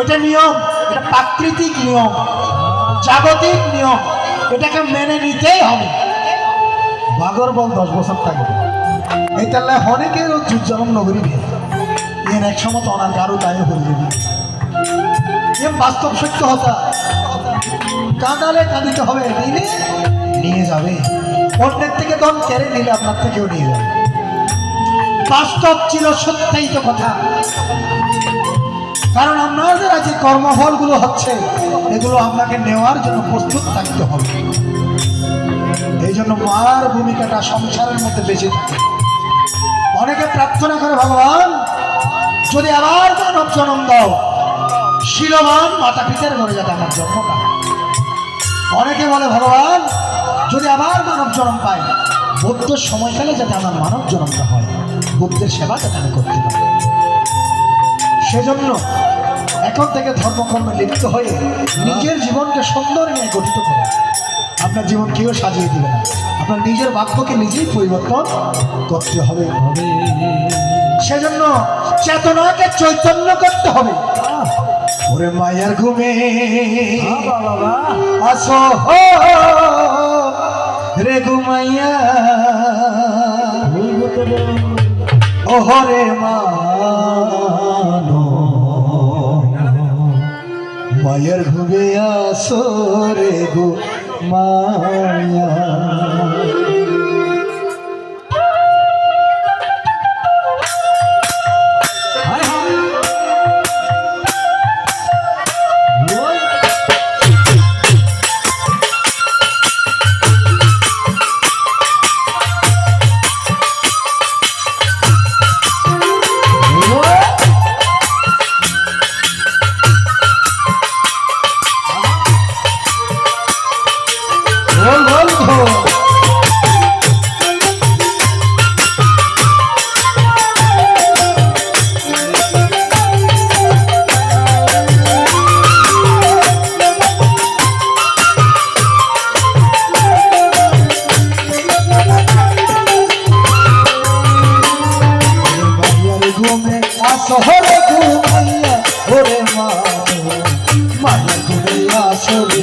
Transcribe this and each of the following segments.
এটা নিয়ম, এটা প্রাকৃতিক নিয়ম, জাগতিক নিয়ম, এটাকে মেনে নিতেই হবে। বাগর বল দশ বছর থাকবে। এই তাহলে অনেকের জুজ্জালম নগরী বিয়ে এর এক সময় তো কারও গায়ে হয়ে যাবে। এ বাস্তব সত্য হতা। কাঁদালে কাঁদিতে হবে নিলে নিয়ে যাবে। অন্যের থেকে ধন কেড়ে নিলে আপনার থেকেও নিয়ে যাবে। বাস্তব ছিল সত্যাই তো কথা। কারণ আপনাদের যে কর্মফলগুলো হচ্ছে, এগুলো আপনাকে নেওয়ার জন্য প্রস্তুত থাকতে হবে। এই জন্য মার ভূমিকাটা সংসারের মধ্যে বেঁচে থাকে। অনেকে প্রার্থনা করে, ভগবান, যদি আবার মানব জন্ম দাও শিলবান মাতা পিতার ঘরে যাতে আমার জন্মটা হয়। অনেকে বলে, ভগবান, যদি আবার মানব জন্ম পাই, বুদ্ধের সময়কালে যাতে আমার মানব জন্মটা হয়, বুদ্ধের সেবা যাতে আমি করতে পারি। সেজন্য এখন থেকে ধর্মকর্মে লিপ্ত হয়ে নিজের জীবনকে সুন্দর নিয়ে গঠিত করে। আপনার জীবন কেউ সাজিয়ে দিবে না। আপনার নিজের বাক্যকে নিজেই পরিবর্তন করতে হবে। সেজন্য চেতনাকে চৈতন্য করতে হবে। ওরে মায়ার ঘুমে। আসো রে ঘুমাইয়া ওহরে মানো মায়ের ঘুমে আসো রে গো মায়া। ঘুমে আসো রে ঘুমাইয়া ওরে মানো মায়ার ঘুমে আসো ঘুমাইয়া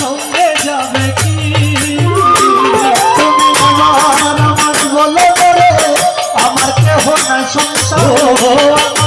সঙ্গে যাবে কি? তুমি আমার সংসার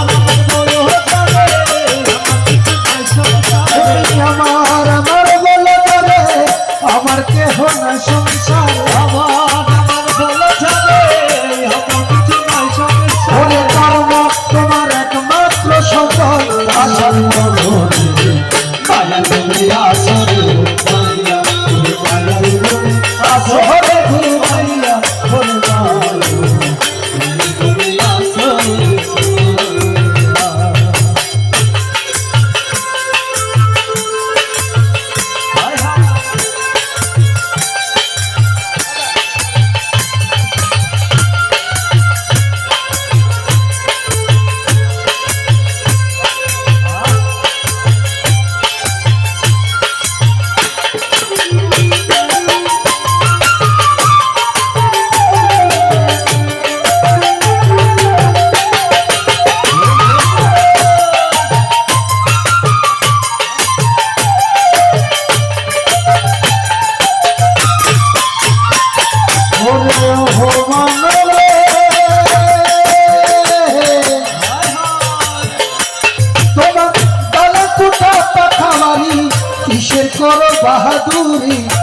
মাধুরী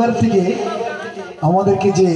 পরিবার থেকে আমাদেরকে যে